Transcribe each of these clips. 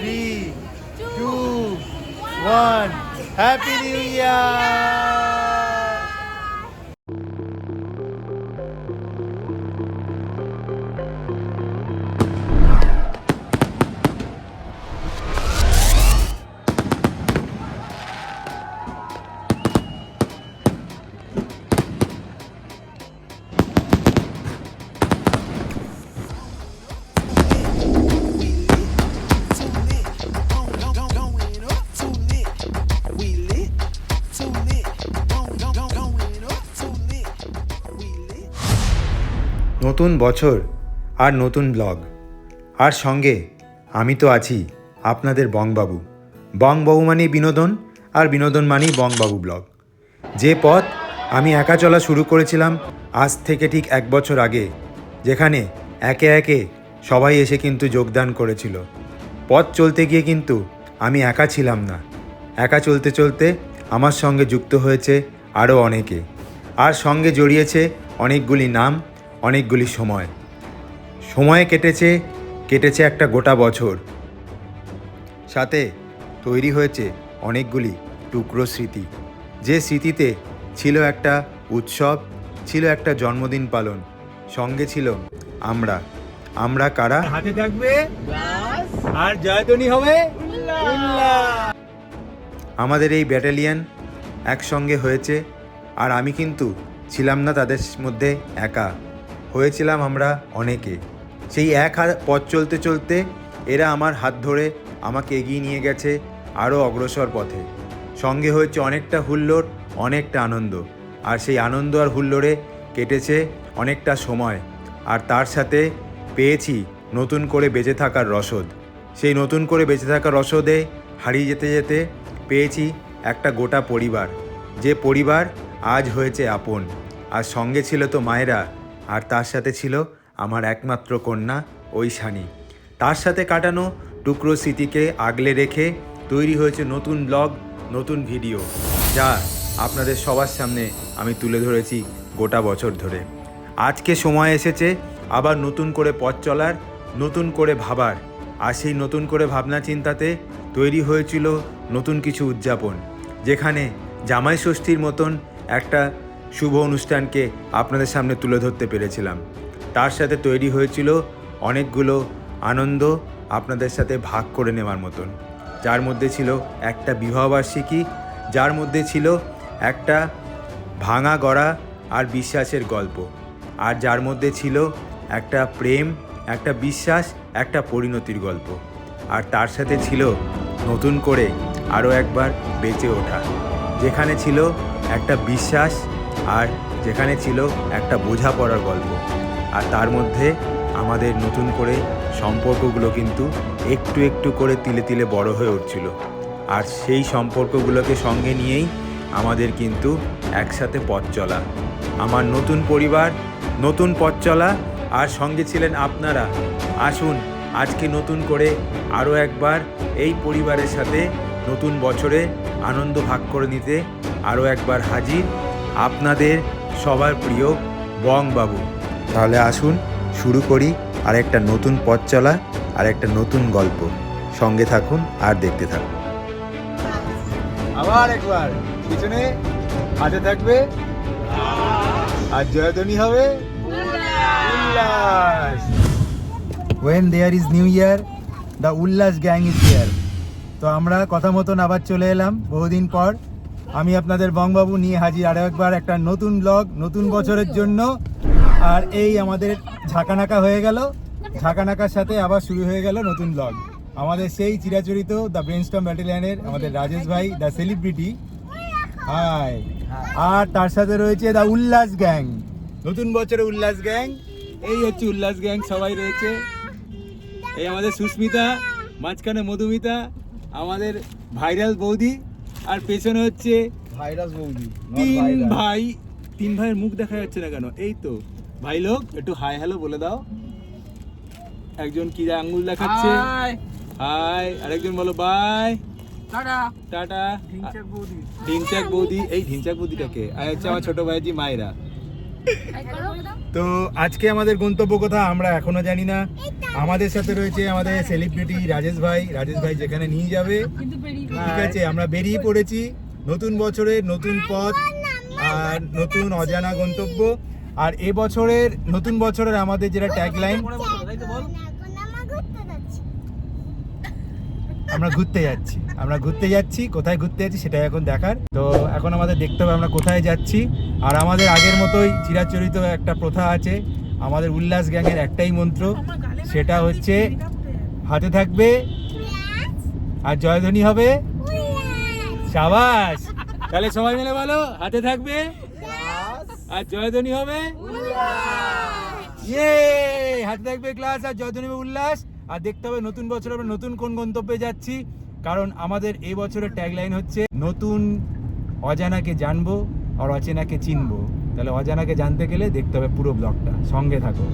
Three two one happy new year নতুন বছর আর নতুন ব্লগ। আর সঙ্গে আমি তো আছি আপনাদের বংবাবু। বংবাবু মানে বিনোদন আর বিনোদন মানেই বংবাবু ব্লগ। যে পথ আমি একা চলা শুরু করেছিলাম আজ থেকে ঠিক এক বছর আগে, যেখানে একে একে সবাই এসে কিন্তু যোগদান করেছিল। পথ চলতে গিয়ে কিন্তু আমি একা ছিলাম না। একা চলতে চলতে আমার সঙ্গে যুক্ত হয়েছে আরও অনেকে। আর সঙ্গে জড়িয়েছে অনেকগুলি নাম অনেকগুলি সময়। সময়ে কেটেছে কেটেছে একটা গোটা বছর। সাথে তৈরি হয়েছে অনেকগুলি টুকরো স্মৃতি। যে স্মৃতিতে ছিল একটা উৎসব ছিল একটা জন্মদিন পালন সঙ্গে ছিল আমরা। আমরা কারা? হাতে থাকবে আর জয়তনী হবে আমাদের এই ব্যাটালিয়ান একসঙ্গে হয়েছে আর আমি কিন্তু ছিলাম না তাদের মধ্যে একা। হয়েছিলাম আমরা অনেকে। সেই এক হাত পথ চলতে চলতে এরা আমার হাত ধরে আমাকে এগিয়ে নিয়ে গেছে আরও অগ্রসর পথে। সঙ্গে হয়েছে অনেকটা হুল্লোড়, অনেকটা আনন্দ। আর সেই আনন্দ আর হুল্লোড়ে কেটেছে অনেকটা সময়। আর তার সাথে পেয়েছি নতুন করে বেঁচে থাকার রসদ। সেই নতুন করে বেঁচে থাকার রসদে হারিয়ে যেতে যেতে পেয়েছি একটা গোটা পরিবার। যে পরিবার আজ হয়েছে আপন। আর সঙ্গে ছিল তো মায়েরা। আর তার সাথে ছিল আমার একমাত্র কন্যা ঐশানী। তার সাথে কাটানো টুকরো স্মৃতিকে আগলে রেখে তৈরি হয়েছে নতুন ব্লগ, নতুন ভিডিও, যা আপনাদের সবার সামনে আমি তুলে ধরেছি গোটা বছর ধরে। আজকে সময় এসেছে আবার নতুন করে পথ চলার, নতুন করে ভাবার, আর সেই নতুন করে ভাবনা চিন্তাতে তৈরি হয়েছিল নতুন কিছু উদযাপন, যেখানে জামাই ষষ্ঠীর মতন একটা শুভ অনুষ্ঠানকে আপনাদের সামনে তুলে ধরতে পেরেছিলাম। তার সাথে তৈরি হয়েছিল অনেকগুলো আনন্দ আপনাদের সাথে ভাগ করে নেওয়ার মতন। যার মধ্যে ছিল একটা বিবাহবার্ষিকী যার মধ্যে ছিল একটা ভাঙা গড়া আর বিশ্বাসের গল্প। আর যার মধ্যে ছিল একটা প্রেম, একটা বিশ্বাস, একটা পরিণতির গল্প। আর তার সাথে ছিল নতুন করে আরও একবার বেঁচে ওঠা, যেখানে ছিল একটা বিশ্বাস আর যেখানে ছিল একটা বোঝাপড়ার গল্প। আর তার মধ্যে আমাদের নতুন করে সম্পর্কগুলো কিন্তু একটু একটু করে তিলে তিলে বড় হয়ে উঠছিল। আর সেই সম্পর্কগুলোকে সঙ্গে নিয়েই আমাদের কিন্তু একসাথে পথ চলা। আমার নতুন পরিবার, নতুন পথ চলা, আর সঙ্গে ছিলেন আপনারা। আসুন, আজকে নতুন করে আরও একবার এই পরিবারের সাথে নতুন বছরে আনন্দ ভাগ করে নিতে আরও একবার হাজির। আপনাদের সবার প্রিয় বং বাবু তাহলে আসুন শুরু করি আর একটা নতুন পথ চলা আর একটা নতুন গল্প। সঙ্গে থাকুন আর দেখতে থাকুন। আবার একবার। পিছনে হাতে থাকবে। আর জয়তনী হবে। Ullas. When there is new year the Ullas gang is here তো আমরা কথা মতন আবার চলে এলাম বহুদিন পর। আমি আপনাদের বংবাবু নিয়ে হাজির আরও একবার একটা নতুন ব্লগ নতুন বছরের জন্য। আর এই আমাদের ঝাঁকানাকা হয়ে গেল। ঝাঁকানাকার সাথে আবার শুরু হয়ে গেল নতুন ব্লগ আমাদের সেই চিরাচরিত দ্য ব্রেনস্টম ব্যাটালিয়ানের আমাদের রাজেশ ভাই দ্য সেলিব্রিটি হাই আর তার সাথে রয়েছে দ্য উল্লাস গ্যাং নতুন বছরে উল্লাস গ্যাং এই হচ্ছে উল্লাস গ্যাং সবাই রয়েছে। এই আমাদের সুস্মিতা, মাঝখানে মধুমিতা, আমাদের ভাইরাল বৌদি। আর পেছনে হচ্ছে ভাইরাস বৌদি তিন ভাই তিন ভাইয়ের মুখ দেখা যাচ্ছে না কেন? এই তো ভাই লোক একটু হাই হ্যালো বলে দাও। একজন কি আঙ্গুল দেখাচ্ছে? হাই আরেকজন বলো বাই টাটা। ঢিনচাক বৌদি। এই ঢিনচাক বৌদিটাকে। আর হচ্ছে আমার ছোট ভাইজি মায়েরা। তো আজকে আমাদের গন্তব্য কথা আমরা এখনও জানি না। আমাদের সাথে রয়েছে আমাদের সেলিব্রিটি রাজেশ ভাই। রাজেশ ভাই যেখানে নিয়ে যাবে। ঠিক আছে, আমরা বেরিয়ে পড়েছি। নতুন বছরের নতুন পথ আর নতুন অজানা গন্তব্য। আর এ বছরের, নতুন বছরের আমাদের যেটা ট্যাগলাইন আমরা ঘুরতে যাচ্ছি। আমরা ঘুরতে যাচ্ছি, কোথায় ঘুরতে যাচ্ছি সেটাই এখন দেখার। তো এখন আমাদের দেখতে হবে আমরা কোথায় যাচ্ছি। আর আমাদের আগের মতোই চিরাচরিত একটা প্রথা আছে, আমাদের উল্লাস গ্যাংয়ের একটাই মন্ত্র, সেটা হচ্ছে, হাতে থাকবে আর জয়ধ্বনি হবে? সাবাস। তাহলে সবাই মিলে বলো হাতে থাকবে? আর জয়ধ্বনি হবে? ইয়ে হাতে থাকবে ক্লাস আর জয়ধ্বনি হবে উল্লাস। আর দেখতে হবে নতুন বছর আমরা নতুন কোন গন্তব্যে যাচ্ছি। কারণ আমাদের এই বছরের ট্যাগলাইন হচ্ছে নতুন অজানাকে জানব আর অচেনাকে চিনবো। তাহলে অজানাকে জানতে গেলে দেখতে হবে পুরো ব্লগটা সঙ্গে থাকো।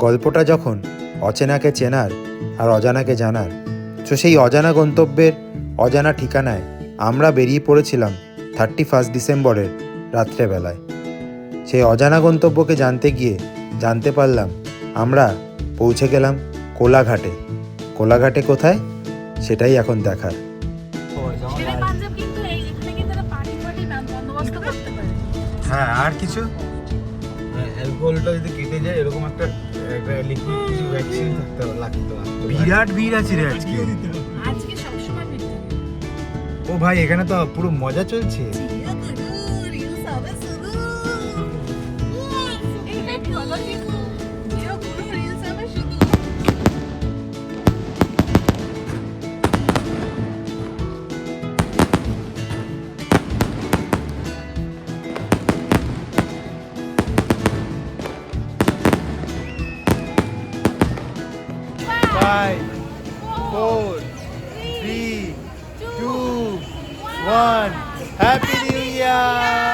গল্পটা যখন অচেনাকে চেনার আর অজানাকে জানার তো সেই অজানা গন্তব্যের অজানা ঠিকানায় আমরা বেরিয়ে পড়েছিলাম থার্টি ফার্স্ট ডিসেম্বরের রাত্রেবেলায়। সেই অজানা গন্তব্যকে জানতে গিয়ে জানতে পারলাম আমরা পৌঁছে গেলাম কোলাঘাটে। কোলাঘাটে কোথায়? সেটাই এখন দেখার। হ্যাঁ আর কিছু? অ্যালকোহলটা যদি কেটে যায় এরকম একটা একটা কিছু ভ্যাকসিন থাকতে লাগতো বিরাট ভিড় আছে রে আজকে আজকে সবসময় ও ভাই এখানে তো পুরো মজা চলছে four three two one happy new year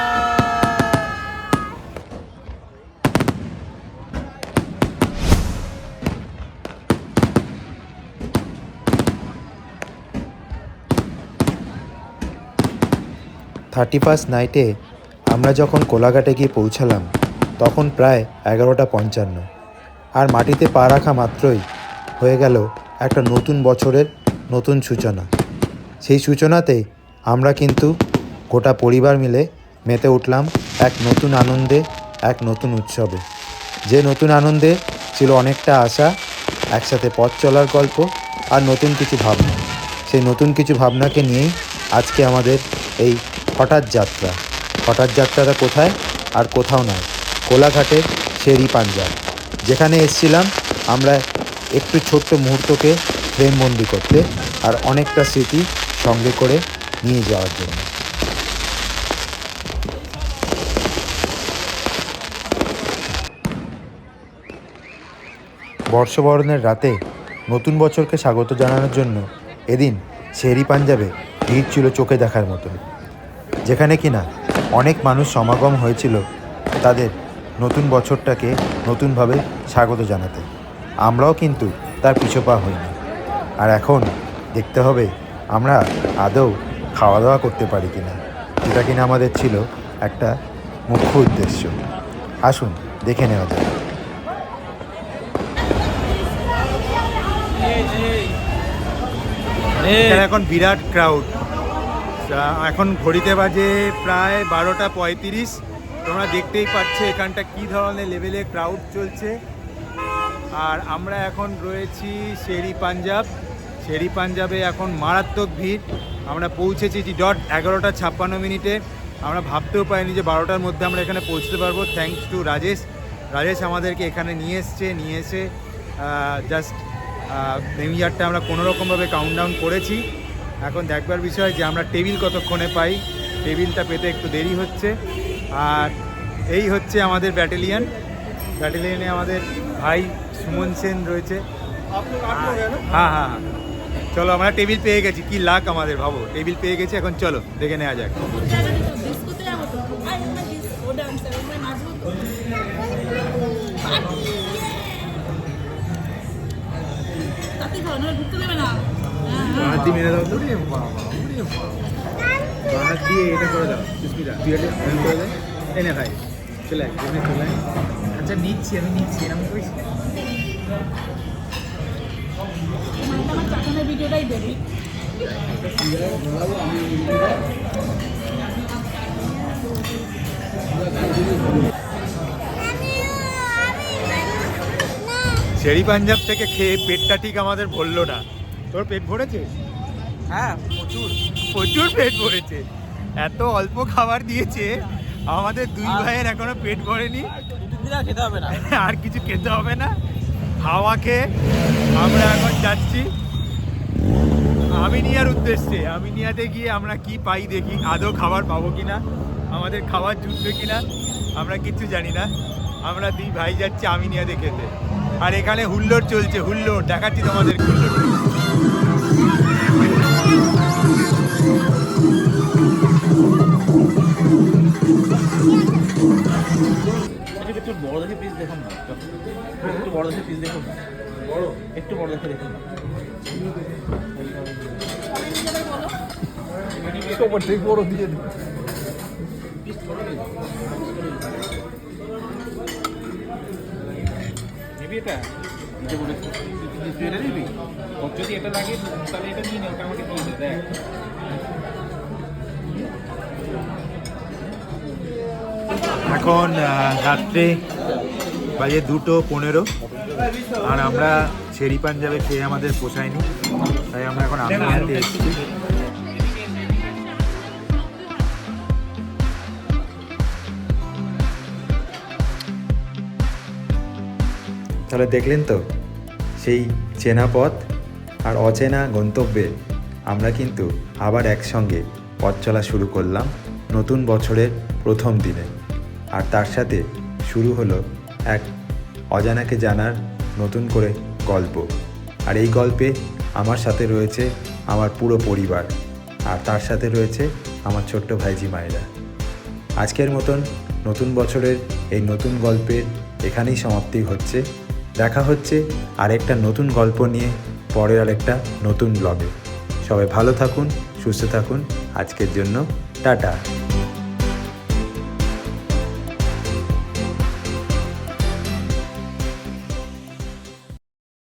thirty first নাইটে আমরা যখন কোলাঘাটে গিয়ে পৌঁছালাম, তখন প্রায় এগারোটা পঞ্চান্ন। আর মাটিতে পা রাখা মাত্রই হয়ে গেল একটা নতুন বছরের নতুন সূচনা। সেই সূচনাতে আমরা কিন্তু গোটা পরিবার মিলে মেতে উঠলাম এক নতুন আনন্দে, এক নতুন উৎসবে। যে নতুন আনন্দে ছিল অনেকটা আশা, একসাথে পথ চলার গল্প আর নতুন কিছু ভাবনা। সেই নতুন কিছু ভাবনাকে নিয়েই আজকে আমাদের এই হঠাৎ যাত্রা। হঠাৎ যাত্রাটা কোথায় আর কোথাও নয়। কোলাঘাটের শেরি পাঞ্জাব। যেখানে এসছিলাম আমরা একটু ছোট্ট মুহূর্তকে ফ্রেমবন্দি করতে আর অনেকটা স্মৃতি সঙ্গে করে নিয়ে যাওয়ার জন্য। বর্ষবরণের রাতে নতুন বছরকে স্বাগত জানানোর জন্য এদিন শেরি পাঞ্জাবে ভিড় ছিল চোখে দেখার মতন। যেখানে কিনা অনেক মানুষ সমাগম হয়েছিল তাদের নতুন বছরটাকে নতুনভাবে স্বাগত জানাতে। আমরাও কিন্তু তার পিছপা হইনি। আর এখন দেখতে হবে আমরা আদৌ খাওয়া দাওয়া করতে পারি কিনা। যেটা কিনা আমাদের ছিল একটা মুখ্য উদ্দেশ্য। আসুন দেখে নেওয়া যাক। এখানে এখন বিরাট ক্রাউড এখন ঘড়িতে বাজে প্রায় বারোটা পঁয়ত্রিশ। তোমরা দেখতেই পাচ্ছ এখানটা কি ধরনের লেভেলে ক্রাউড চলছে। আর আমরা এখন রয়েছি শেরি পাঞ্জাব। শেরি পাঞ্জাবে এখন মারাত্মক ভিড়। আমরা পৌঁছেছি জি ডট এগারোটা ছাপ্পান্ন মিনিটে। আমরা ভাবতেও পারিনি যে বারোটার মধ্যে আমরা এখানে পৌঁছতে পারব। Thanks to Rajesh. রাজেশ আমাদেরকে এখানে নিয়ে এসছে, নিয়ে এসে জাস্ট নিউ ইয়ারটা আমরা কোনোরকমভাবে কাউন্ট ডাউন করেছি। এখন দেখবার বিষয় যে আমরা টেবিল কতক্ষণে পাই। টেবিলটা পেতে একটু দেরি হচ্ছে। আর এই হচ্ছে আমাদের ব্যাটালিয়ান ব্যাটালিয়ানে আমাদের ভাই সুমন সেন রয়েছে। হ্যাঁ হ্যাঁ হ্যাঁ। চলো আমরা টেবিল পেয়ে গেছি। কি লাক আমাদের ভাবো। টেবিল পেয়ে গেছি এখন চলো দেখে নেওয়া যাক। তো। হাত দিয়ে দাও এটা করে দাও সুস্মিতা। তুই এটা করে এনে ভাই চলে চলে আচ্ছা নিচ্ছি আমি নিচ্ছি এরকম করিস চাকানের দেবে শেরি পাঞ্জাব থেকে খেয়ে পেটটা ঠিক আমাদের ভরলো না। তোর পেট ভরেছে? হ্যাঁ প্রচুর। প্রচুর পেট ভরেছে। এত অল্প খাবার দিয়েছে আমাদের দুই ভাইয়ের এখনও পেট ভরেনি। খেতে হবে না। আর কিছু খেতে হবে না। হাওয়া খেয়ে আমরা এখন যাচ্ছি। আমিনিয়ার উদ্দেশ্যে আমিনিয়াতে গিয়ে আমরা কি পাই দেখি আদৌ খাবার পাবো কি না আমাদের খাবার জুটবে কি না আমরা কিচ্ছু জানি না। আমরা দুই ভাই যাচ্ছি আমিনিয়াতে খেতে। আর এখানে হুল্লোড় চলছে হুল্লোড় দেখাচ্ছি তোমাদের হুল্লোড়। এটাকে একটু বড় দেখে পিস দেখুন না? একটু বড় দেখে পিস দেখুন না? একটু বড় দেখে দেখুন না বড় দিয়ে দিই নিবি এটা? দিতে বলেছি তুই- তুই এটা নিবি? ওর যদি এটা লাগে তাহলে এটা নিয়ে নে ওটা আমাকে দিয়ে দেখ। এখন রাত্রে বাজে দুটো পনেরো। আর আমরা শেরি পাঞ্জাবে খেয়ে আমাদের পোষায়নি তাই আমরা এখন আমিনিয়াতে এসেছি। তাহলে দেখলেন তো সেই চেনা পথ আর অচেনা গন্তব্যে আমরা কিন্তু আবার একসঙ্গে পথ চলা শুরু করলাম নতুন বছরের প্রথম দিনে। আর তার সাথে শুরু হলো এক অজানাকে জানার নতুন করে গল্প। আর এই গল্পে আমার সাথে রয়েছে আমার পুরো পরিবার, আর তার সাথে রয়েছে আমার ছোট্ট ভাইজি মায়েরা। আজকের মতন নতুন বছরের এই নতুন গল্পের এখানেই সমাপ্তি হচ্ছে। দেখা হচ্ছে আরেকটা নতুন গল্প নিয়ে পরের আরেকটা নতুন ব্লগে সবাই ভালো থাকুন, সুস্থ থাকুন। আজকের জন্য টাটা।